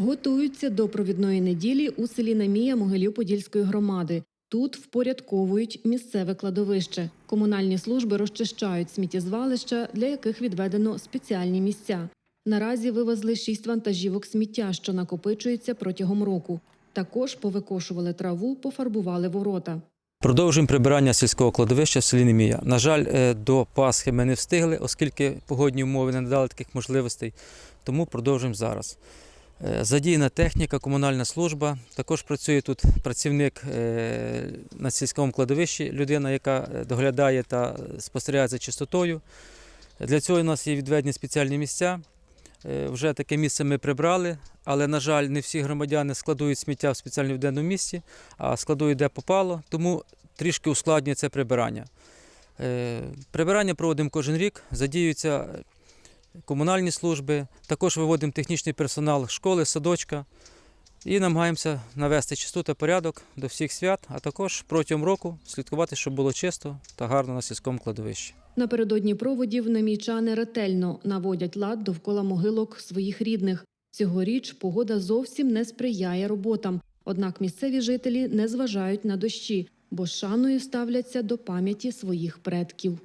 Готуються до провідної неділі у селі Намія Могилів-Подільської громади. Тут впорядковують місцеве кладовище. Комунальні служби розчищають сміттєзвалища, для яких відведено спеціальні місця. Наразі вивезли шість вантажівок сміття, що накопичується протягом року. Також повикошували траву, пофарбували ворота. Продовжуємо прибирання сільського кладовища в селі Немія. На жаль, е, до Пасхи ми не встигли, оскільки погодні умови не надали таких можливостей, тому продовжуємо зараз. Е, Задіяна техніка, комунальна служба. Також працює тут працівник е, на сільському кладовищі, людина, яка е, доглядає та спостерігає за чистотою. Для цього у нас є відведені спеціальні місця. Вже таке місце ми прибрали, але, на жаль, не всі громадяни складують сміття в спеціально відведеному місці, а складують де попало, тому трішки ускладнює це прибирання. Прибирання проводимо кожен рік, задіюються комунальні служби, також виводимо технічний персонал школи, садочка і намагаємося навести чистоту та порядок до всіх свят, а також протягом року слідкувати, щоб було чисто та гарно на сільському кладовищі. Напередодні проводів намійчани ретельно наводять лад довкола могилок своїх рідних. Цьогоріч погода зовсім не сприяє роботам. Однак місцеві жителі не зважають на дощі, бо шаною ставляться до пам'яті своїх предків.